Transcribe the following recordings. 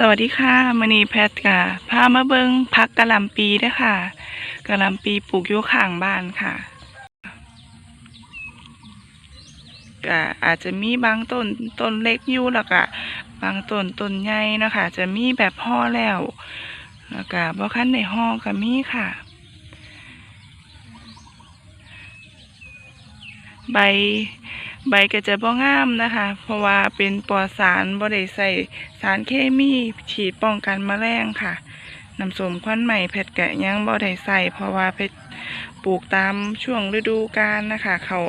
สวัสดีค่ะมณีแพทย์ค่ะพามาเบิงพักกะหล่ำปีด้วยค่ะกะหล่ำปีปลูกอยู่ข้างบ้านค่ะก็อาจจะมีบางต้นต้นเล็กอยู่แล้วก็บางต้นต้นใหญ่นะคะจะมีแบบห่อแล้วแล้วก็บ่คันในห่อก็มีค่ะ ใบ ใบก็จะบ่งามนะคะ เพราะว่าเป็นปอสารบ่ได้ใส่สารเคมีฉีดป้องกันแมลงค่ะน้ำส้มควันใหม่เพชรแกะยังบ่ได้ใส่เพราะว่าเพชรปลูกตามช่วงฤดูกาลนะคะ เขา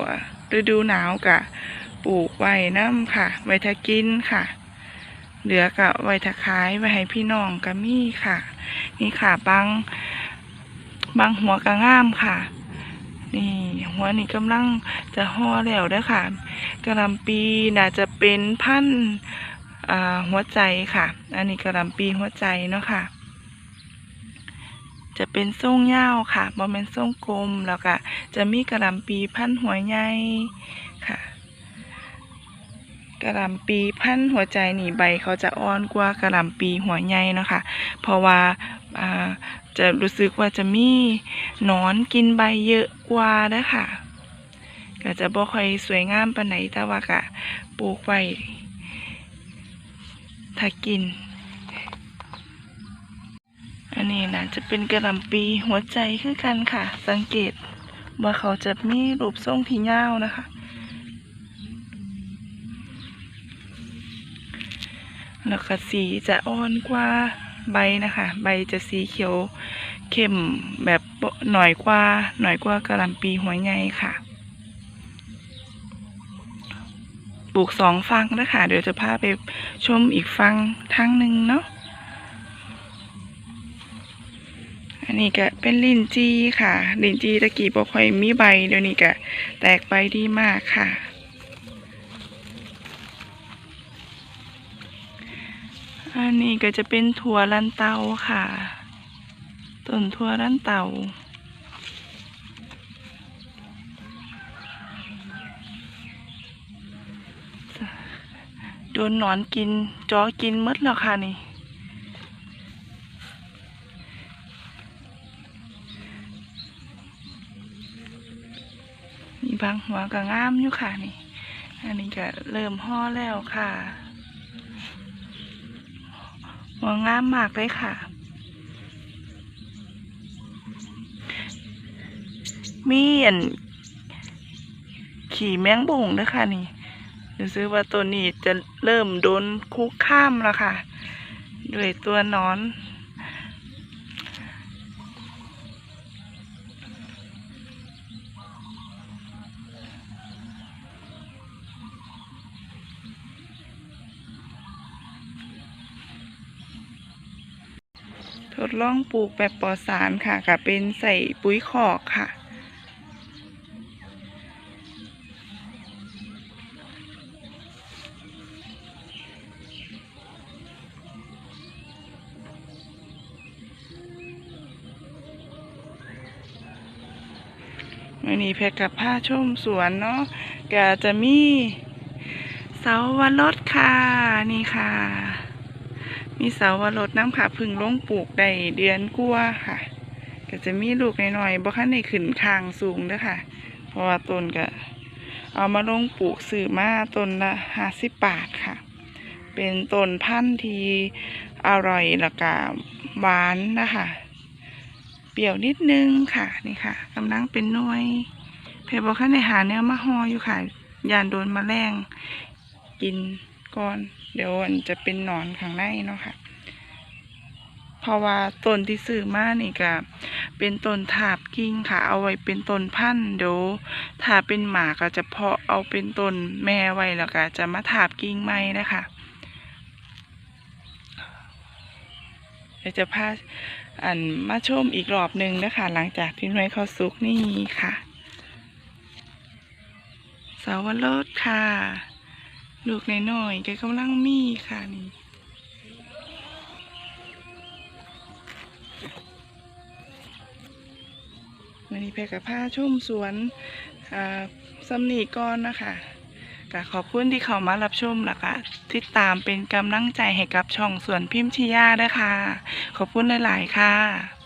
ฤดูหนาวกะปลูกไว้น้ำค่ะ ไว้ถ้ากินค่ะ เหลือกะไว้ถ้าขายไว้ให้พี่น้องก็มีค่ะ นี่ค่ะบางบางหัวกะงามค่ะ นี่หัวนี่กำลังจะห่อแล้วด้ค่ะกระลำปีน่าจะเป็นพันหัวใจค่ะ อันนี้กระลำปีหัวใจเนาะค่ะ จะเป็นทรงยาวค่ะบ่แม่นทรงกลมแล้วก็จะมีกระลำปีพันหัวใหญ่ค่ะกระลำปีพันหัวใจนี่ใบเขาจะอ่อนกว่ากระลำปีหัวใหญ่เนาะค่ะเพราะว่า จะรู้สึกว่าจะมีหนอนกินใบเยอะกว่าเด้อค่ะก็จะบ่ค่อยสวยงามปานไหนแต่ว่าก็ปลูกไว้ถ้ากิน อันนี้นะจะเป็นกระหลำปีหัวใจคือกันค่ะ สังเกตว่าเขาจะมีรูปทรงที่ยาวนะคะ แล้วก็สีจะอ่อนกว่า ใบนะคะ ใบจะสีเขียวเข้มแบบหน่อยกว่าหน่อยกว่ากระลำปีหัวใหญ่ค่ะ ปลูกสองฟังนะคะ เดี๋ยวจะพาไปชมอีกฟังทั้งหนึ่งเนาะอันนี้ก็เป็นลินจีค่ะ ลินจีตะกี้บ่ค่อยมีใบเดี๋ยวนี้ก็แตกใบดีมากค่ะ อันนี้ก็จะเป็นถั่วลันเตาค่ะ ต้นถั่วลันเตา โดนหนอนกินจอกินมดแล้วค่ะนี่ มีบางหัวก็งามอยู่ค่ะนี่ อันนี้ก็เริ่มห่อแล้วค่ะ หัวงามมากเลยค่ะ มีอันขี่แมงบุ่งด้วยค่ะนี่รู้สึกว่าตัวนี้จะเริ่มโดนคุกข้ามแล้วค่ะ ด้วยตัวนอน ทดลองปลูกแบบปลอดสารค่ะก็เป็นใส่ปุ๋ยคอกค่ะ วันนี้เพชรกับผ้าชมสวนเนาะก็จะมีเสาวรสค่ะ นี่ค่ะ มีเสาวรสน้ำค่ะพึ่งลงปลูกได้เดือนกว่าค่ะ ก็จะมีลูกน้อยๆบ่คันในขึ้นคางสูงเด้อค่ะ เพราะว่าต้นก็เอามาลงปลูกซื้อมาต้นละห้าสิบบาทค่ะ เป็นต้นพันธุ์ที่อร่อยแล้วก็หวานนะคะเปรี้ยวนิดนึงค่ะนี่ค่ะกำลังเป็นหน่วยเพบอกข้าในหาแนวมาห่ออยู่ค่ะยานโดนมแมลงกิน ก่อน เดี๋ยวมันจะเป็นหนอนข้างในเนาะค่ะ เพราะว่าต้นที่ซื้อมานี่ก็เป็นต้นถาบกิ่งค่ะ เอาไว้เป็นต้นพันธุ์เดี๋ยวถ้าเป็นหมาก็จะเพาะเอาเป็นต้นแม่ไว้แล้วก็จะมาถาบกิ่งใหม่นะคะเดี๋ยวจะพาอันมาชมอีกรอบหนึ่งนะคะหลังจากที่น่วยเขาสุกนี่ค่ะสาวรสค่ะ ลูกน้อยๆแกกำลังมีค่ะนี่วันนี้เพกับผ้าชุ่มสวนสำนีก้อนนะคะก็ขอบคุณที่เข้ามารับชมแล้วก็ติดตามเป็นกำลังใจให้กับช่องสวนพิมพ์ชิยาด้วยค่ะ ขอบคุณหลาย ๆ ค่ะ